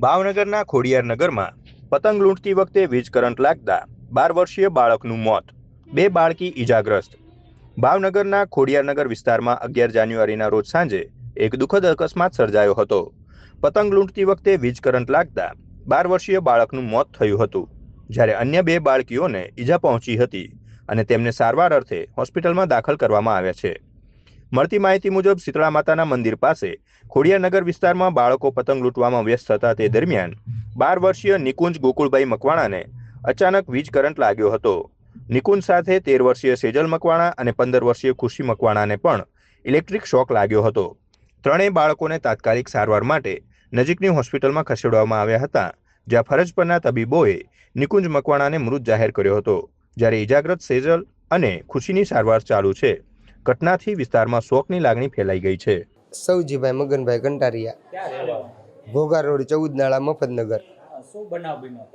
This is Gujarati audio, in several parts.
ભાવનગરના ખોડિયારનગરમાં પતંગ લૂંટતી વખતે વીજ કરંટ લાગતા બાર વર્ષીય બાળકનું મોત. બે બાળકી ઈજાગ્રસ્ત. ભાવનગરના ખોડિયારનગર વિસ્તારમાં અગિયાર જાન્યુઆરીના રોજ સાંજે એક દુઃખદ અકસ્માત સર્જાયો હતો. પતંગ લૂંટતી વખતે વીજ કરંટ લાગતા બાર વર્ષીય બાળકનું મોત થયું હતું, જ્યારે અન્ય બે બાળકીઓને ઈજા પહોંચી હતી અને તેમને સારવાર અર્થે હોસ્પિટલમાં દાખલ કરવામાં આવ્યા છે. મળતી માહિતી મુજબ શીતળા માતાના મંદિર પાસે ખોડિયાનગર વિસ્તારમાં બાળકો પતંગ લૂંટવામાં વ્યસ્ત હતા તે દરમિયાન બાર વર્ષીય નિકુંજ ગોકુળભાઈ મકવાણાને અચાનક વીજ કરંટ લાગ્યો હતો. નિકુંજ સાથે તેર વર્ષીય સેજલ મકવાણા અને પંદર વર્ષીય ખુશી મકવાણાને પણ ઇલેક્ટ્રિક શોક લાગ્યો હતો. ત્રણેય બાળકોને તાત્કાલિક સારવાર માટે નજીકની હોસ્પિટલમાં ખસેડવામાં આવ્યા હતા, જ્યાં ફરજ પરના તબીબોએ નિકુંજ મકવાણાને મૃત જાહેર કર્યો હતો, જ્યારે ઇજાગ્રસ્ત સેજલ અને ખુશીની સારવાર ચાલુ છે. ઘટનાથી વિસ્તારમાં શોકની લાગણી ફેલાઈ ગઈ છે. સૌજીભાઈ મગનભાઈ કંટારિયા. ઘોઘા રોડ ચૌદ નાળા મફતનગર.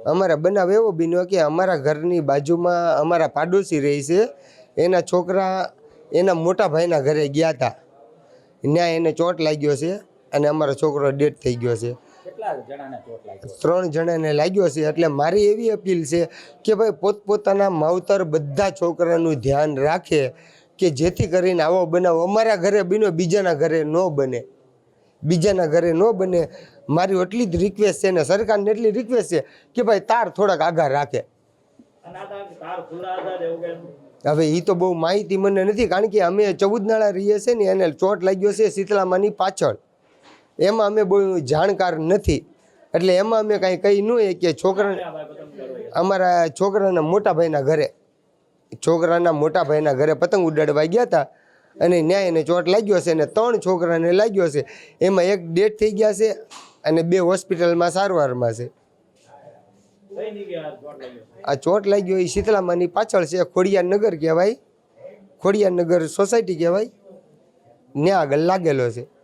અમારા બનાવ એવો બીનો કે અમારા ઘરની બાજુમાં અમારા પાડોશી રહી છે. એના છોકરા એના મોટા ભાઈના ઘરે ગયા હતા. ત્યાં એને ચોટ લાગ્યો છે અને અમારો છોકરો ડેથ થઈ ગયો છે. ત્રણ જણાને લાગ્યો છે એટલે મારી એવી અપીલ છે કે ભાઈ પોતપોતાના માવતર બધા છોકરાનું ધ્યાન રાખે. કે જેથી કરીને આવો બનાવ. અમારા ઘરે બીનો બીજાના ઘરે ન બને. બીજાના ઘરે ન બને. મારી એટલી જ રિક્વેસ્ટ છે ને, સરકારને એટલી રિક્વેસ્ટ છે કે ભાઈ તાર થોડાક આગળ રાખે. હવે એ તો બહુ માહિતી મને નથી, કારણ કે અમે ચૌદ નાળા રહીએ છીએ ને, એને ચોટ લાગ્યો છે શીતળામાની પાછળ. એમાં અમે બહુ જાણકાર નથી. એટલે એમાં અમે કાંઈ કહી ન કે છોકરા? અમારા છોકરાના મોટા ભાઈના ઘરે. છોકરાના મોટા ભાઈના ઘરે પતંગ ઉડાડવા ગયા હતા અને ન્યાય એને ચોટ લાગ્યો છે અને ત્રણ છોકરાને લાગ્યો છે એમાં એક ડેથ થઈ ગયા છે અને બે હોસ્પિટલમાં સારવારમાં છે. આ ચોટ લાગ્યો એ શીતલામાની પાછળ છે ખોડિયાર નગર કહેવાય. ખોડિયાર નગર સોસાયટી કહેવાય. ત્યાં આગળ લાગેલો છે.